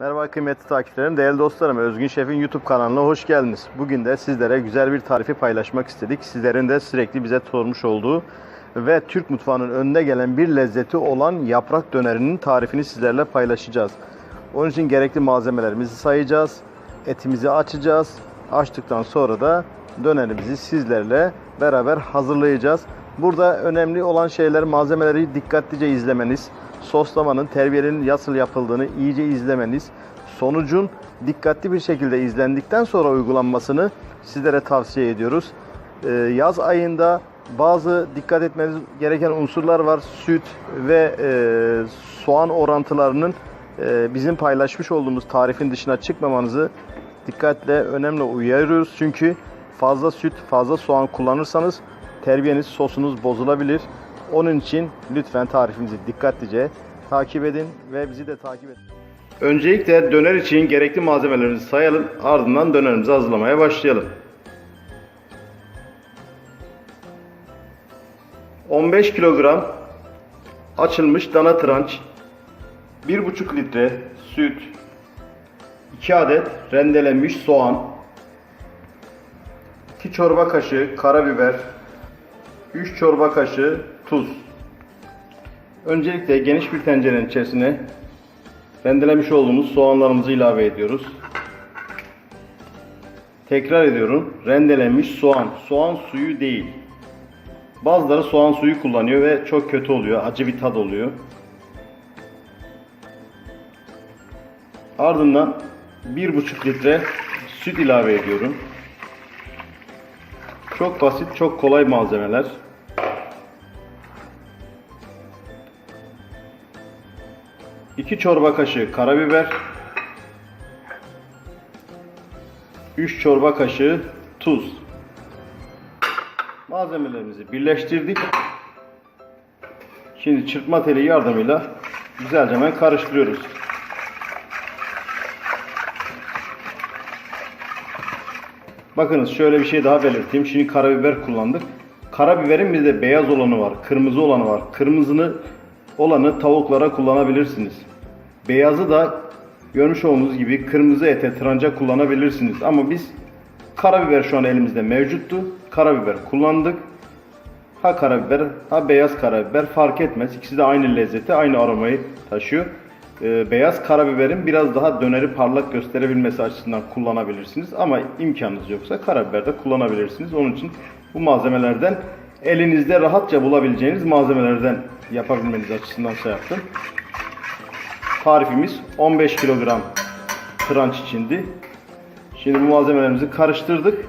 Merhaba kıymetli takipçilerim, değerli dostlarım. Özgün Şef'in YouTube kanalına hoş geldiniz. Bugün de sizlere güzel bir tarifi paylaşmak istedik. Sizlerin de sürekli bize sormuş olduğu ve Türk mutfağının önüne gelen bir lezzeti olan yaprak dönerinin tarifini sizlerle paylaşacağız. Onun için gerekli malzemelerimizi sayacağız. Etimizi açacağız. Açtıktan sonra da dönerimizi sizlerle beraber hazırlayacağız. Burada önemli olan şeyler malzemeleri dikkatlice izlemeniz, soslamanın, terbiyenin nasıl yapıldığını iyice izlemeniz, sonucun dikkatli bir şekilde izlendikten sonra uygulanmasını sizlere tavsiye ediyoruz. Ee, yaz ayında bazı dikkat etmeniz gereken unsurlar var. Süt ve e, soğan orantılarının e, bizim paylaşmış olduğumuz tarifin dışına çıkmamanızı dikkatle önemli uyarıyoruz. Çünkü fazla süt, fazla soğan kullanırsanız terbiyeniz, sosunuz bozulabilir. Onun için lütfen tarifimizi dikkatlice takip edin ve bizi de takip edin. Öncelikle döner için gerekli malzemelerimizi sayalım. Ardından dönerimizi hazırlamaya başlayalım. 15 kilogram açılmış dana tranç, 1,5 litre süt, 2 adet rendelenmiş soğan, 2 çorba kaşığı karabiber, 3 çorba kaşığı tuz. Öncelikle geniş bir tencerenin içerisine rendelemiş olduğumuz soğanlarımızı ilave ediyoruz. Tekrar ediyorum. Rendelenmiş soğan. Soğan suyu değil. Bazıları soğan suyu kullanıyor ve çok kötü oluyor. Acı bir tad oluyor. Ardından 1,5 litre süt ilave ediyorum. Çok basit, çok kolay malzemeler. İki çorba kaşığı karabiber. 3 çorba kaşığı tuz. Malzemelerimizi birleştirdik. Şimdi çırpma teli yardımıyla güzelce hemen karıştırıyoruz. Bakınız şöyle bir şey daha belirteyim. Şimdi karabiber kullandık. Karabiberin bir beyaz olanı var, kırmızı olanı var. Kırmızını olanı tavuklara kullanabilirsiniz. Beyazı da görmüş olduğunuz gibi kırmızı ete, tranca kullanabilirsiniz. Ama biz karabiber şu an elimizde mevcuttu. Karabiber kullandık. Ha karabiber, ha beyaz karabiber fark etmez. İkisi de aynı lezzeti, aynı aromayı taşıyor. Ee, beyaz karabiberin biraz daha döneri parlak gösterebilmesi açısından kullanabilirsiniz. Ama imkanınız yoksa karabiber de kullanabilirsiniz. Onun için bu malzemelerden elinizde rahatça bulabileceğiniz malzemelerden yapabilmeniz açısından şey yaptım. Tarifimiz 15 kilogram tranç içindi. Şimdi bu malzemelerimizi karıştırdık.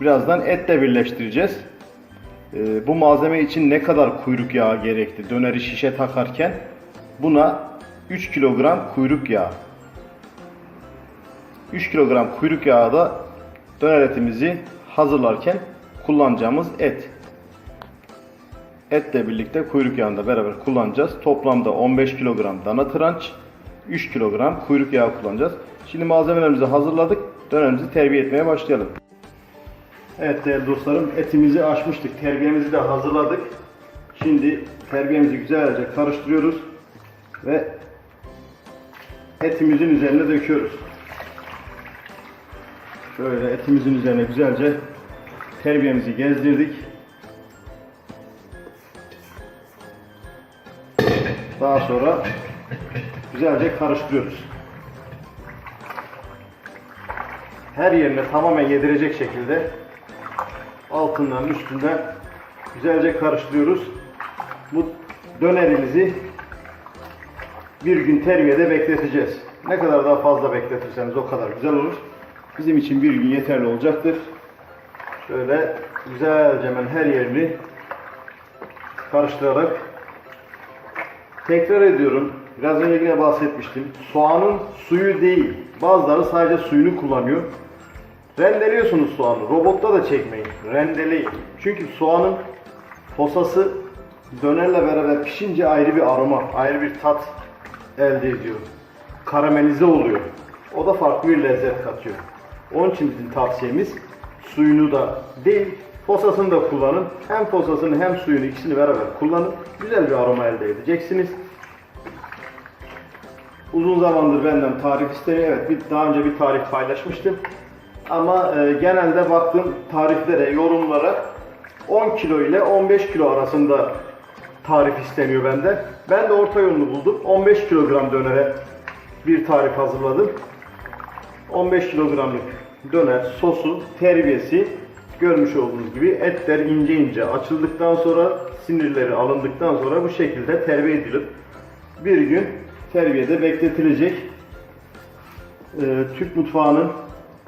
Birazdan etle birleştireceğiz. Ee, bu malzeme için ne kadar kuyruk yağı gerekti? Döneri şişe takarken buna 3 kilogram kuyruk yağı. 3 kilogram kuyruk yağı da döner etimizi hazırlarken kullanacağımız et. Etle birlikte kuyruk yağını da beraber kullanacağız. Toplamda 15 kilogram dana tranç, 3 kilogram kuyruk yağı kullanacağız. Şimdi malzemelerimizi hazırladık. Dönerimizi terbiye etmeye başlayalım. Evet değerli dostlarım etimizi açmıştık. Terbiyemizi de hazırladık. Şimdi terbiyemizi güzelce karıştırıyoruz ve etimizin üzerine döküyoruz. Şöyle etimizin üzerine güzelce terbiyemizi gezdirdik. Daha sonra güzelce karıştırıyoruz. Her yerine tamamen yedirecek şekilde altından üstünden güzelce karıştırıyoruz. Bu dönerimizi bir gün terbiyede bekleteceğiz. Ne kadar daha fazla bekletirseniz o kadar güzel olur. Bizim için bir gün yeterli olacaktır. Şöyle güzelce hemen her yerini karıştırarak tekrar ediyorum. Biraz önce yine bahsetmiştim. Soğanın suyu değil. Bazıları sadece suyunu kullanıyor. Rendeliyorsunuz soğanı. Robotta da çekmeyin. Rendeleyin. Çünkü soğanın posası dönerle beraber pişince ayrı bir aroma, ayrı bir tat elde ediyor. Karamelize oluyor. O da farklı bir lezzet katıyor. Onun için bizim tavsiyemiz suyunu da değil, posasını da kullanın. Hem posasını hem suyunu ikisini beraber kullanın. Güzel bir aroma elde edeceksiniz. Uzun zamandır benden tarif isteniyor. Evet bir, daha önce bir tarif paylaşmıştım. Ama e, genelde baktım tariflere, yorumlara 10 kilo ile 15 kilo arasında tarif isteniyor benden. Ben de orta yolunu buldum. 15 kilogram dönere bir tarif hazırladım. 15 kilogramlık döner sosu, terbiyesi görmüş olduğunuz gibi etler ince ince açıldıktan sonra sinirleri alındıktan sonra bu şekilde terbiye edilip bir gün terbiyede bekletilecek. Ee, Türk mutfağının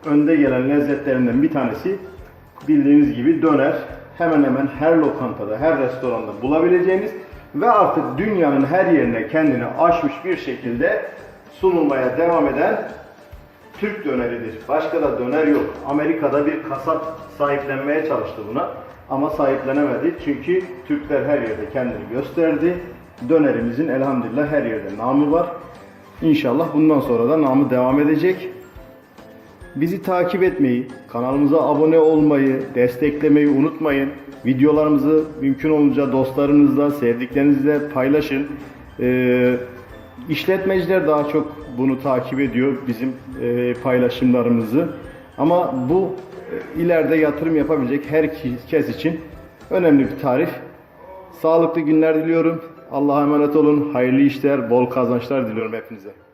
önde gelen lezzetlerinden bir tanesi bildiğiniz gibi döner. Hemen hemen her lokantada, her restoranda bulabileceğiniz ve artık dünyanın her yerine kendini aşmış bir şekilde sunulmaya devam eden Türk döneridir. Başka da döner yok. Amerika'da bir kasap sahiplenmeye çalıştı buna ama sahiplenemedi. Çünkü Türkler her yerde kendini gösterdi. Dönerimizin elhamdülillah her yerde namı var. İnşallah bundan sonra da namı devam edecek. Bizi takip etmeyi, kanalımıza abone olmayı, desteklemeyi unutmayın. Videolarımızı mümkün olunca dostlarınızla, sevdiklerinizle paylaşın. Ee, işletmeciler daha çok bunu takip ediyor bizim e, paylaşımlarımızı. Ama bu e, ileride yatırım yapabilecek herkes için önemli bir tarif. Sağlıklı günler diliyorum. Allah'a emanet olun. Hayırlı işler, bol kazançlar diliyorum hepinize.